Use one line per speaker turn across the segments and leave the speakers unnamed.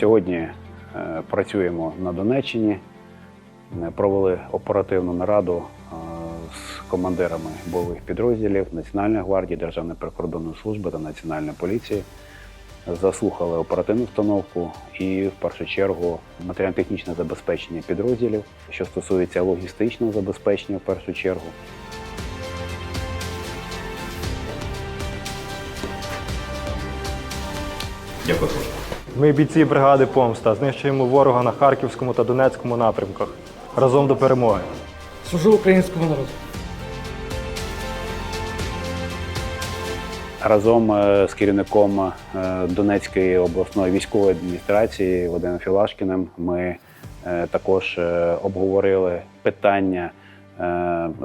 Сьогодні е, працюємо на Донеччині. Е, провели оперативну нараду е, з командирами бойових підрозділів Національної гвардії, Державної прикордонної служби та Національної поліції. Заслухали оперативну встановку і в першу чергу матеріально-технічне забезпечення підрозділів, що стосується логістичного забезпечення в першу чергу.
Дякую.
Ми бійці бригади Помста знищуємо ворога на Харківському та Донецькому напрямках. Разом до перемоги.
Служу українському народу.
Разом е, з керівником е, Донецької обласної військової адміністрації Вадимом Філашкіним ми е, також обговорили питання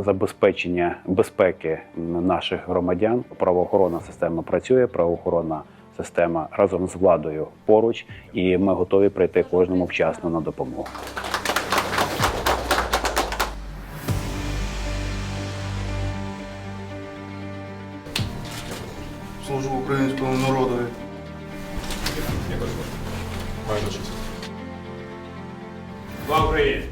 забезпечення безпеки наших громадян. Правоохоронна система працює, правоохоронна система разом з владою поруч, і ми готові прийти кожному вчасно на допомогу.
Служу українському народові.
Дякую. Маю честь. Слава Україні!